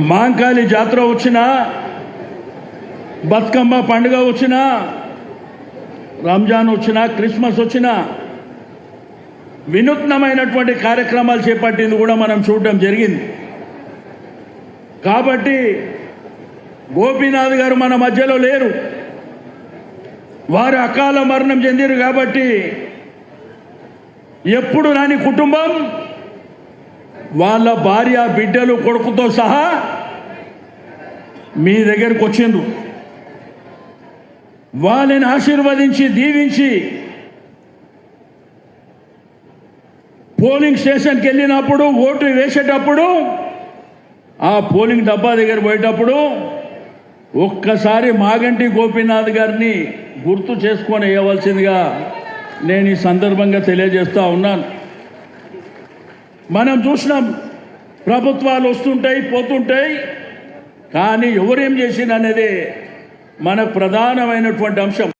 మాంకాళి జాతర వచ్చినా బతుకమ్మ పండుగ వచ్చినా రంజాన్ వచ్చినా క్రిస్మస్ వచ్చినా వినూత్నమైనటువంటి కార్యక్రమాలు చేపట్టింది కూడా మనం చూడడం జరిగింది. కాబట్టి గోపీనాథ్ గారు మన మధ్యలో లేరు. వారు అకాల మరణం చెందిరు కాబట్టి ఎప్పుడు రాని కుటుంబం వాళ్ళ భార్య బిడ్డలు కొడుకుతో సహా మీ దగ్గరకు వచ్చిండ్రు. వాళ్ళని ఆశీర్వదించి దీవించి పోలింగ్ స్టేషన్కి వెళ్ళినప్పుడు ఓటు వేసేటప్పుడు ఆ పోలింగ్ డబ్బా దగ్గర పోయేటప్పుడు ఒక్కసారి మాగంటి గోపీనాథ్ గారిని గుర్తు చేసుకొని వేయవలసిందిగా నేను ఈ సందర్భంగా తెలియజేస్తూ ఉన్నాను. మనం చూసినాం ప్రభుత్వాలు వస్తుంటాయి పోతుంటాయి కానీ ఎవరేం చేసింది అనేది మన ప్రధానమైనటువంటి అంశం.